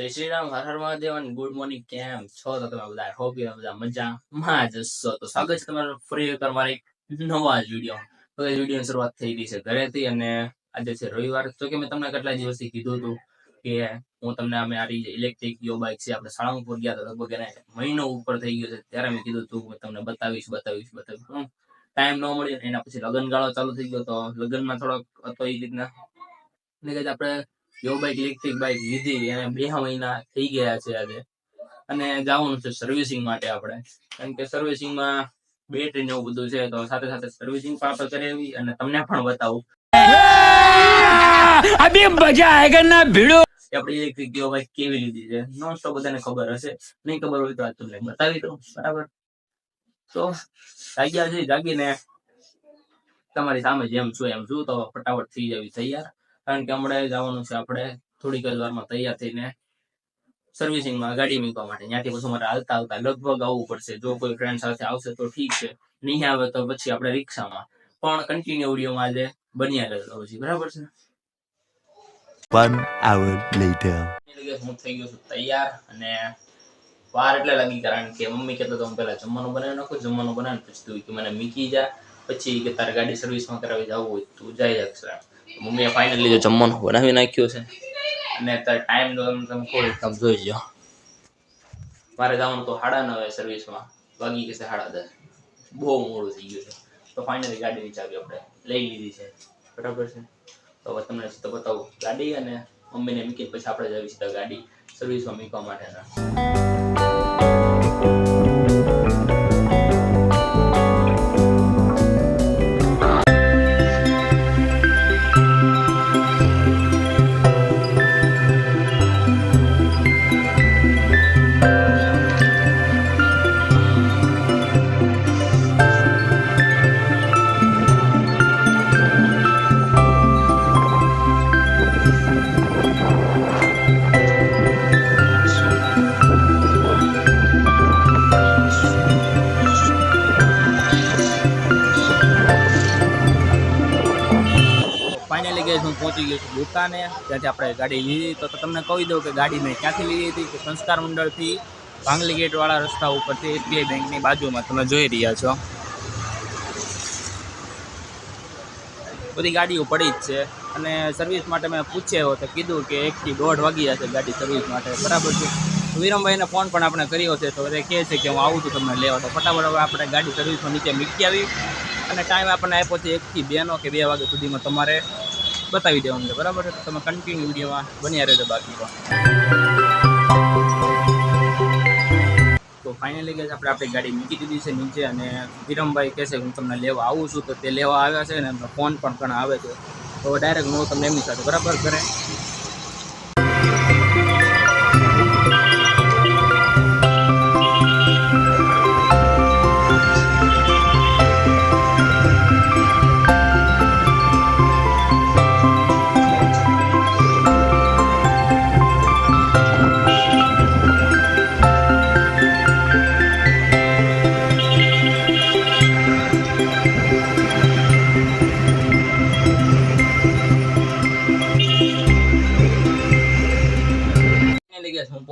જય શ્રી રામ હર હર મહાદેવ અને good morning કેમ છો તો તમે બધા હોપ યુ બધા મજામાં જ હશો તો સ્વાગત છે તમારું ફરી એકવાર મારા એક નવા વીડિયો તો એ વિડીયોની શરૂઆત થઈ ગઈ છે ઘરેથી અને આજે છે રવિવાર તો કે મેં તમને કેટલા દિવસથી કીધું હતું કે હું તમને અમે આ ઇલેક્ટ્રિક યો બાઇક છે આપણે સાળંગપુર ગયા તો લગભગ એને મહિનો ઉપર થઈ ગયો છે ત્યારે મેં કીધું હતું તમને બતાવીશ બતાવીશ બતાવીશ ટાઈમ ન મળ્યો એના પછી લગ્ન ગાળો ચાલુ થઈ ગયો તો લગ્નમાં થોડોક હતો એ રીતના એટલે કે આપણે જો બાઈક ઇલેક્ટ્રિક બાઈક લીધી એને બે મહિના થઈ ગયા છે આજે. અને જવાનું છે સર્વિસિંગ માટે આપણે. કારણ કે સર્વિસિંગમાં બેટરી ને એવું બધું છે તો સાથે સાથે સર્વિસિંગ પણ આપણે કરાવી અને તમને પણ બતાવું. અભી મજા આયેગા ના ભીડો? આપણે ઇલેક્ટ્રિક ગયો બાઇક કેવી લીધી છે? નોન સ્ટોપ બધાને ખબર હશે. નહીં ખબર હોય તો આ તમને બતાવી દઉં. બરાબર? તો જાગ્યા છે જાગીને તમારી સામે જેમ છું એમ છું તો ફટાફટ થઈ જવી તૈયાર. કારણ કે હમણાં જવાનું છે આપણે. થોડીક જ વારમાં તૈયાર થઈને સર્વિસિંગમાં ગાડી મૂકવા માટે. ત્યાંથી પછી મારે હાલતા હાલતા લગભગ આવવું પડશે. જો કોઈ ફ્રેન્ડ સાથે આવશે તો ઠીક છે. નહીં આવે તો પછી આપણે રિક્ષામાં. પણ કન્ટિન્યુ ઓડિયોમાં આજે બન્યા રહેલો પછી. બરાબર છે. હું થઈ ગયો છું તૈયાર અને વાર એટલે લાગી કારણ કે મમ્મી કહેતો તો હું પહેલા જમવાનું બનાવી નાખું જમવાનું બનાવીને પછી તું કે મને મૂકી જા. પછી કે તારે ગાડી સર્વિસમાં કરાવી જવું હોય તું જઈ શકશે મમ્મીએ ફાઇનલી જો જમવાનું બનાવી નાખ્યું છે. અને ટાઈમ તમે કોઈ તમે જોઈ જાઓ મારે જવાનું તો સાડા નવે સર્વિસમાં વાગી ગઈ છે સાડા દસ. બહુ મોડું થઈ ગયું છે. તો ફાઇનલી ગાડીની ચાવી આપણે. લઈ લીધી છે. બરાબર છે? તો હવે તમને તો બતાવું. ગાડી અને મમ્મીને મૂકીને પછી આપણે જવી સીધા ગાડી સર્વિસમાં મૂકવા માટેના. ફાઇનલી ગઈ હું પહોંચી ગયો છું દુકાને. ત્યાંથી આપણે ગાડી લીધી. તો તમને કહી દઉં કે ગાડી મેં ક્યાંથી લીધી હતી કે સંસ્કાર મંડળથી ભાંગલી ગેટવાળા રસ્તા ઉપરથી એસબીઆઈ બેંકની બાજુમાં તમે જોઈ રહ્યા છો. બધી ગાડીઓ પડી જ છે. અને સર્વિસ માટે મેં પૂછ્યો તો કીધું કે એકથી દોઢ વાગી જશે ગાડી સર્વિસ માટે. બરાબર છે. વિરમભાઈને ફોન પણ આપણે કર્યો છે. તો એ કહે છે કે હું આવું છું તમને લેવા. તો ફટાફટ હવે આપણે ગાડી સર્વિસમાં નીચે મૂકી આવી. અને ટાઈમ આપણને આપ્યો છે એકથી બેનો કે બે વાગ્યા સુધીમાં તમારે. બતાવી દેવાનું છે બરાબર તો તમે કન્ટિન્યુ વિડીયોમાં બન્યા રહેજો બાકી તો ફાઇનલી ગેસ આપણે આપણી ગાડી મૂકી દીધી છે નીચે અને વિરમભાઈ કહે છે, હું તમને લેવા આવું છું. તો તે લેવા આવ્યા છે ને એમનો ફોન પણ ઘણા આવે છે. તો ડાયરેક્ટ હું તમને એમની સાથે બરાબર કરે.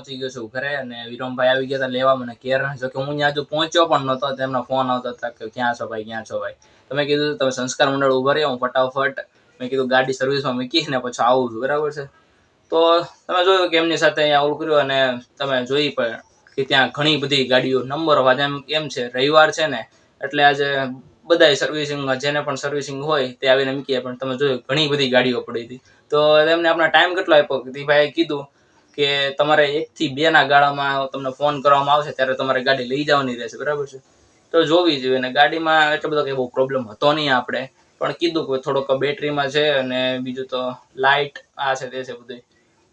પહોંચી ગયો છું ઘરે અને વિરમભાઈ આવી ગયા હતા લેવા મને કેર જો કે હું ત્યાં હજુ પહોંચ્યો પણ નહોતો, તેમનો ફોન આવતો હતા કે ક્યાં છો ભાઈ, ક્યાં છો ભાઈ? તમે કીધું, તમે સંસ્કાર મંડળ ઊભા રહ્યો, હું ફટાફટ, મેં કીધું, ગાડી સર્વિસમાં મૂકીને પછી આવું છું. બરાબર છે? તો તમે જોયું કે એમની સાથે અહીંયા ઓલું કર્યું અને તમે જોઈ પણ કે ત્યાં ઘણી બધી ગાડીઓ, નંબર આજે એમ છે? રવિવાર છે ને, એટલે આજે બધાય સર્વિસિંગમાં જેને પણ સર્વિસિંગ હોય તે આવીને મૂકીએ. પણ તમે જોયું, ઘણી બધી ગાડીઓ પડી હતી. તો તેમને આપણે ટાઈમ કેટલો આપ્યો? કે ભાઈ કીધું કે તમારે એકથી બે ના ગાળામાં તમને ફોન કરવામાં આવશે ત્યારે તમારે ગાડી લઈ જવાની રહેશે બરાબર છે? તો જોવી જોઈએ. અને ગાડીમાં એટલો બધો કંઈ બહુ પ્રોબ્લેમ હતો નહીં આપણે. પણ કીધું કે થોડોક બેટરીમાં છે અને બીજું તો લાઇટ આ છે તે છે બધું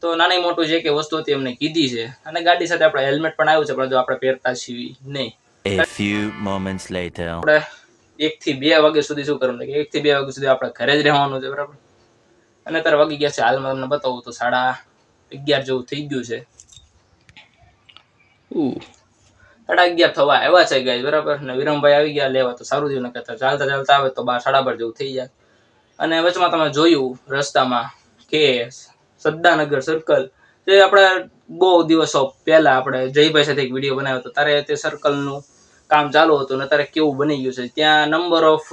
તો નાની મોટું જે કે વસ્તુ હતી એમને કીધી છે. અને ગાડી સાથે આપણે હેલ્મેટ પણ આવ્યું છે પણ જો આપણે પહેરતા છીએ નહીં. A few moments later. આપણે એક થી બે વાગ્યા સુધી શું કરવાનું કે એક થી બે વાગ્યા સુધી આપણે ઘરે જ રહેવાનું છે બરાબર? અને અત્યારે વાગી ગયા છે. હાલમાં તમને બતાવું તો સાડા અગિયાર જેવું થઈ ગયું છે. સાડા અગિયાર થવા આવ્યા છે ગાય બરાબર? ને વિરમભાઈ આવી ગયા લેવા તો સારું થયું નકર ચાલતા ચાલતા આવે તો બાર સાડા બાર જેવું થઈ જાય. અને વચમાં તમે જોયું રસ્તામાં કે સદ્દાનગર સર્કલ જે આપણે બહુ દિવસો પહેલા આપણે જયભાઈ સાથે એક વીડિયો બનાવ્યો હતો ત્યારે તે સર્કલનું કામ ચાલુ હતું અને અત્યારે કેવું બની ગયું છે? ત્યાં નંબર ઓફ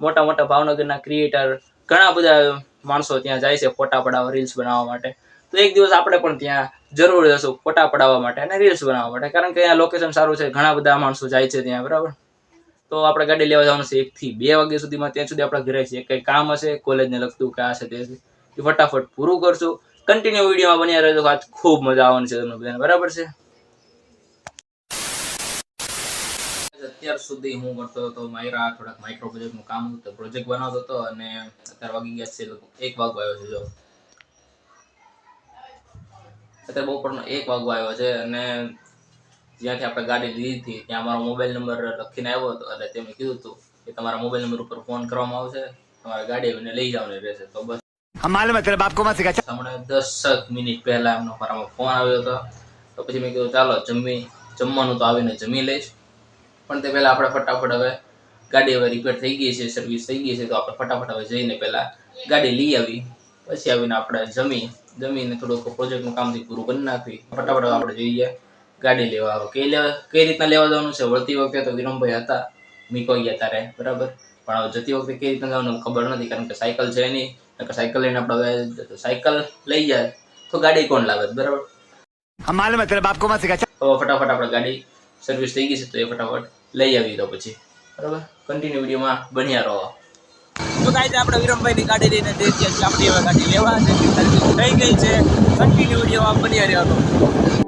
મોટા મોટા ભાવનગરના ક્રિએટર ઘણા બધા માણસો ત્યાં જાય છે ફોટા પડાવવા રીલ્સ બનાવવા માટે. તો એક દિવસ આપણે પણ ત્યાં જરૂર જશું ફોટા પડાવવા માટે અને રીલ્સ બનાવવા માટે. કારણ કે અહીંયા લોકેશન સારું છે, ઘણા બધા માણસો જાય છે ત્યાં, બરાબર? તો આપણે ગાડી લેવા જવાનું છે એકથી બે વાગ્યા સુધીમાં, ત્યાં સુધી આપણે ઘરે છીએ કંઈ કામ હશે કોલેજને લગતું કે આ છે તે છે ફટાફટ પૂરું કરશું. કન્ટિન્યુ વિડીયોમાં બન્યા રહેજો, આજ ખૂબ મજા આવવાની છે તમને બધાને, બરાબર છે? અત્યાર સુધી હું કરતો હતો મારા થોડાક માઇક્રો પ્રોજેક્ટનું કામ હતું પ્રોજેક્ટ બનાવતો હતો અને અત્યારે વાગી ગયા છે એક વાગ આવ્યો છે, જો. અત્યારે બપોરનો એક વાગો આવ્યો છે અને જ્યાંથી આપણે ગાડી લીધી હતી ત્યાં અમારો મોબાઈલ નંબર લખીને આવ્યો હતો. એટલે તેમણે કીધું હતું કે તમારા મોબાઈલ નંબર ઉપર ફોન કરવામાં આવશે તમારા ગાડી આવીને લઈ જવાની રહેશે. તો બસ. હમણે દસક મિનિટ પહેલા એમનો મારામાં ફોન આવ્યો હતો. તો પછી મેં કીધું ચાલો જમી જમવાનું તો આવીને જમી લઈશ. પણ તે પહેલાં આપણે ફટાફટ હવે ગાડી હવે રિપેર થઈ ગઈ છે સર્વિસ થઈ ગઈ છે તો આપણે ફટાફટ હવે જઈને પહેલાં ગાડી લઈ આવી. પછી આવીને આપણે જમી જમીને થોડુંક પ્રોજેક્ટનું કામથી પૂરું કરી નાખવી. ફટાફટ આપણે જોઈએ ગાડી લેવા આવો. કઈ લેવા કઈ રીતના લેવા જવાનું છે? વળતી વખતે તો વિરમભાઈ હતા. મીકો ગયા તારે. બરાબર? પણ જતી વખતે કઈ રીતના જવાનું ખબર નથી કારણ કે સાયકલ છે નહીં. કે સાયકલ લઈને આપણે સાયકલ લઈ જાય. તો ગાડી કોણ લાવે? બરાબર? હવે ફટાફટ આપણે ગાડી સર્વિસ થઈ ગઈ છે તો એ ફટાફટ લઈ આવી દો પછી. બરાબર? કન્ટિન્યુ વિડીયોમાં બન્યા રહો. તો કાંઈ આપણે વિરમભાઈની ગાડી લઈને દે છે આપણે હવે ગાડી લેવા છે. થઈ ગઈ છે? કન્ટિન્યુ જેવા બની રહ્યો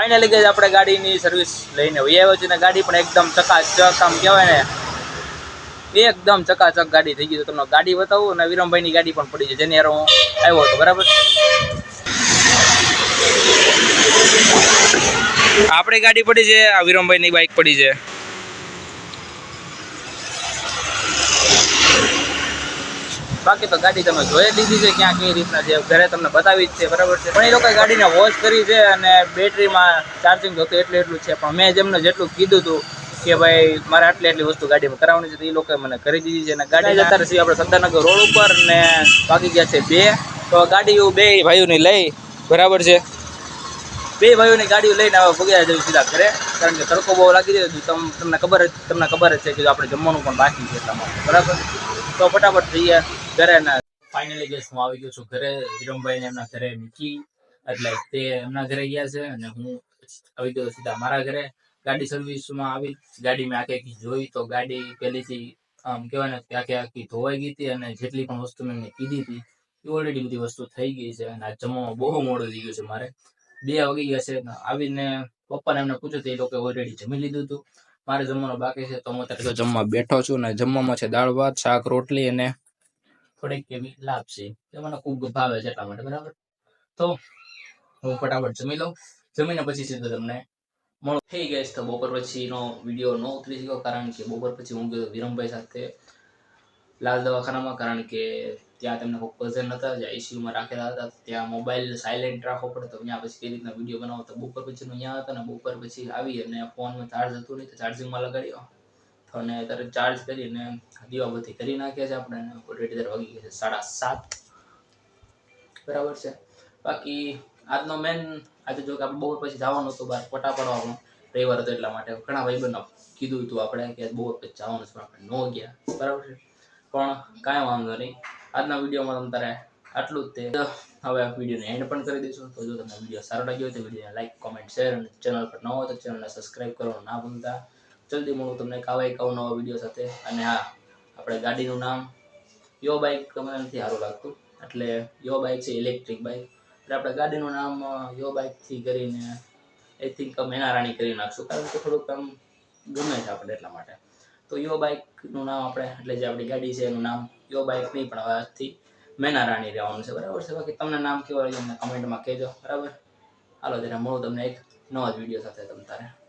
ફાઇનલી ગઈ આપણે ગાડીની સર્વિસ લઈને વહી આવ્યો છે ને ગાડી પણ એકદમ ચકાચક, આમ કહેવાય ને, એકદમ ચકાચક ગાડી થઈ ગઈ તો તમને ગાડી બતાવું અને વિરમભાઈની ગાડી પણ પડી છે, જેની યાર હું આવ્યો હતો, બરાબર? આપણી ગાડી પડી છે, આ વિરમભાઈની બાઇક પડી છે. બાકી તો ગાડી તમે જોઈ લીધી છે ક્યાં કઈ રીતના છે ઘરે તમને બતાવી જ છે બરાબર છે. પણ એ લોકોએ ગાડીને વોશ કરી છે અને બેટરીમાં ચાર્જિંગ હતું એટલું એટલું છે. પણ મેં જેમને જેટલું કીધું હતું કે ભાઈ મારે આટલી આટલી વસ્તુ ગાડીમાં કરાવવાની છે તો એ લોકોએ મને કરી દીધી છે અને ગાડી જતા રહેશે આપણે સરદારનગર રોડ ઉપર ને બાકી ગયા છે બે. તો ગાડીઓ બે ભાઈઓની લઈ બરાબર છે. બે ભાઈઓની ગાડીઓ લઈને હવે ભગ્યા જવું સીધા ઘરે. કારણ કે તડકો બહુ લાગી રહ્યો તમને ખબર જ તમને ખબર જ છે કે આપણે જમવાનું પણ બાકી છે તમારે બરાબર? તો ફટાફટ જઈએ ઘરે ફાઇનલી ગેસ હું આવી ગયો છું ઘરે. વિરમભાઈને એમના ઘરે મૂકી. એટલે તે એમના ઘરે ગયા છે અને હું આવી ગયો સીધા મારા ઘરે. ગાડી સર્વિસમાં આવી. ગાડી મેં આખી આખી જોઈ તો ગાડી પહેલીથી આમ કહેવાય ને કે આખી આખી ધોવાઈ ગઈ હતી અને જેટલી પણ વસ્તુ મેં કીધી હતી, એ ઓલરેડી બધી વસ્તુ થઈ ગઈ છે. અને આ જમવામાં બહુ મોડું થઈ ગયું છે મારે. બે વાગી ગયા છે આવીને પપ્પાને એમને પૂછ્યું તો એ લોકો ઓલરેડી જમી લીધું હતું. મારે જમવાનું બાકી છે, તો હું અત્યારે જમવા બેઠો છું ને જમવામાં છે દાળ, ભાત, શાક, રોટલી અને થોડીક એવી લાપસી એ મને ખૂબ ભાવે છે એટલા માટે, બરાબર? તો હું ફટાફટ જમી લઉં. જમીને પછી સીધો તમને મળો. થઈ ગઈ તો બપોર પછીનો વીડિયો ન ઉતરી શક્યો કારણ કે બપોર પછી હું ગયો વિરમભાઈ સાથે. લાલ દવાખાનામાં, કારણ કે ત્યાં તેમને કોઈ કઝન હતા જે આઈસીયુમાં રાખેલા હતા ત્યાં મોબાઈલ સાયલેન્ટ રાખવો પડે, તો ત્યાં પછી કઈ રીતના વીડિયો બનાવો, તો બપોર પછી ત્યાં હતા ને બપોર પછી આવી અને ફોનમાં ચાર્જ હતું નહીં, તો ચાર્જિંગમાં લગાડ્યો અને અત્યારે ચાર્જ કરીને દીવાબત્તી કરી નાખ્યા છે આપણે ઓલરેડી ત્યારે વાગી ગયા છે, સાડા સાત. બરાબર છે. બાકી આજનો મેન આજે જો કે આપણે બપોર પછી જવાનું હતું બહાર ફોટા પાડવાનું રવિવાર હતો એટલા માટે ઘણા ભાઈબંધો કીધું હતું આપણે કે બપોર પછી જવાનું છે, પણ આપણે ન ગયા. બરાબર છે. પણ કાંઈ વાંધો નહીં. આજના વિડીયોમાં તમ તારે આટલું જ તે. હવે વિડીયોને એન્ડ પણ કરી દઈશું. તો જો તમને વીડિયો સારો લાગ્યો હોય તો વિડીયોને લાઈક કોમેન્ટ શેર અને ચેનલ પર ન હોય તો ચેનલને સબસ્ક્રાઈબ કરવાનું ના ભૂલતા. જલ્દી મળું તમને કાવા એક નવા વીડિયો સાથે. અને હા, આપણે ગાડીનું નામ યો બાઇક મને નથી સારું લાગતું. એટલે યો બાઇક છે ઇલેક્ટ્રિક બાઇક એટલે આપણે ગાડીનું નામ યો બાઇકથી કરીને આઈ થિંક મેના રાણી કરી નાખશું. કારણ કે થોડુંક આમ ગમે છે આપણે એટલા માટે. તો યો બાઇકનું નામ આપણે, એટલે જે આપણી ગાડી છે એનું નામ યો બાઇક નહીં, પણ હવે આજથી મેના રાણી રહેવાનું છે. બરાબર છે? બાકી તમને નામ કેવું રહ્યું? અમને કમેન્ટમાં કહેજો. બરાબર? હાલો, ત્યારે મળું તમને એક નવા જ વીડિયો સાથે તમ તારે.